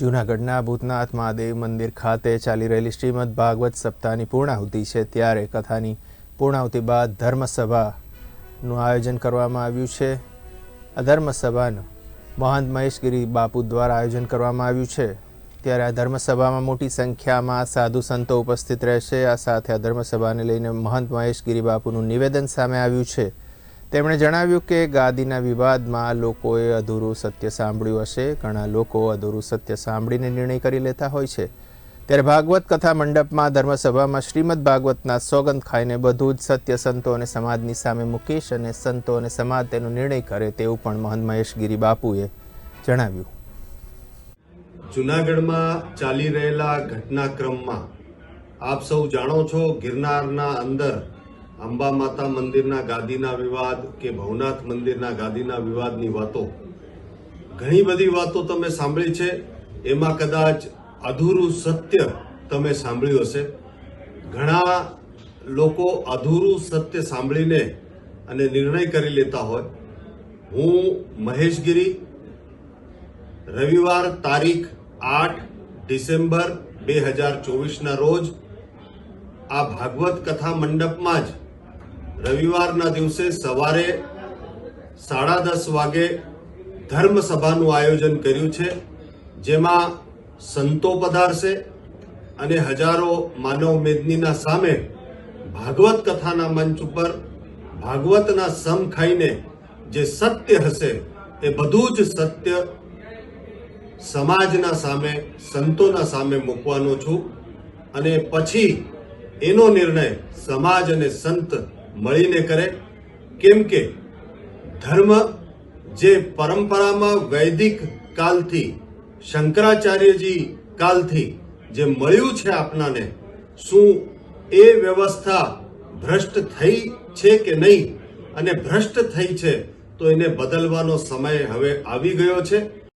જૂનાગઢના ભૂતનાથ મહાદેવ મંદિર ખાતે ચાલી રહેલી શ્રીમદ ભાગવત સપ્તાહની પૂર્ણાહુતિ છે. ત્યારે કથાની પૂર્ણાહુતિ બાદ ધર્મસભાનું આયોજન કરવામાં આવ્યું છે. આ ધર્મસભાનું મહંત મહેશગીરી બાપુ દ્વારા આયોજન કરવામાં આવ્યું છે. ત્યારે આ ધર્મસભામાં મોટી સંખ્યામાં સાધુ સંતો ઉપસ્થિત રહેશે. આ સાથે આ ધર્મસભાને લઈને મહંત મહેશગીરી બાપુનું નિવેદન સામે આવ્યું છે. તેમણે જણાવ્યું કે ગાદીના વિવાદમાં લોકોએ અધૂરું સત્ય સાંભળ્યું હશે. ઘણા લોકો અધૂરું સત્ય સાંભળીને નિર્ણય કરી લેતા હોય છે. ત્યારે ભાગવત કથા મંડપમાં, ધર્મસભામાં, શ્રીમદ ભાગવતના સોગંદ ખાઈને બધું જ સત્ય સંતો અને સમાજની સામે મુકેશ અને સંતો અને સમાજ તેનો નિર્ણય કરે તેવું પણ મહંત મહેશગીરી બાપુએ જણાવ્યું. જુનાગઢમાં ચાલી રહેલા ઘટનાક્રમમાં આપ સૌ જાણો છો ગિરનારના અંદર અંબા માતા મંદિરના ગાદીના વિવાદ કે ભવનાથ મંદિરના ગાદીના વિવાદની વાતો? ઘણી બધી વાતો તમે સાંભળી છે. એમાં કદાચ અધૂરું સત્ય તમે સાંભળ્યું હશે. ઘણા લોકો અધૂરું સત્ય સાંભળીને અને નિર્ણય કરી લેતા હોય. હું મહેશગીરી, રવિવાર તારીખ આઠ ડિસેમ્બર બે હજાર ચોવીસના રોજ આ ભાગવત કથા મંડપમાં જ રવિવારના દિવસે સવારે સાડા દસ વાગે ધર્મ સભાનું આયોજન કર્યું છે, જેમાં સંતો પધારશે અને હજારો માનવ મેદનીના સામે ભાગવત કથાના મંચ ઉપર ભાગવતના સમ ખાઈને જે સત્ય હશે એ બધું જ સત્ય સમાજના સામે, સંતોના સામે મૂકવાનો છું અને પછી એનો નિર્ણય સમાજ અને સંત મળીને કરે. કેમ કે ધર્મ જે પરંપરામાં વૈદિક કાલથી, શંકરાચાર્યજી કાલથી જે મળ્યું છે આપણાને શું એ વ્યવસ્થા ભ્રષ્ટ થઈ છે કે નહીં? અને ભ્રષ્ટ થઈ છે તો એને બદલવાનો સમય હવે આવી ગયો છે.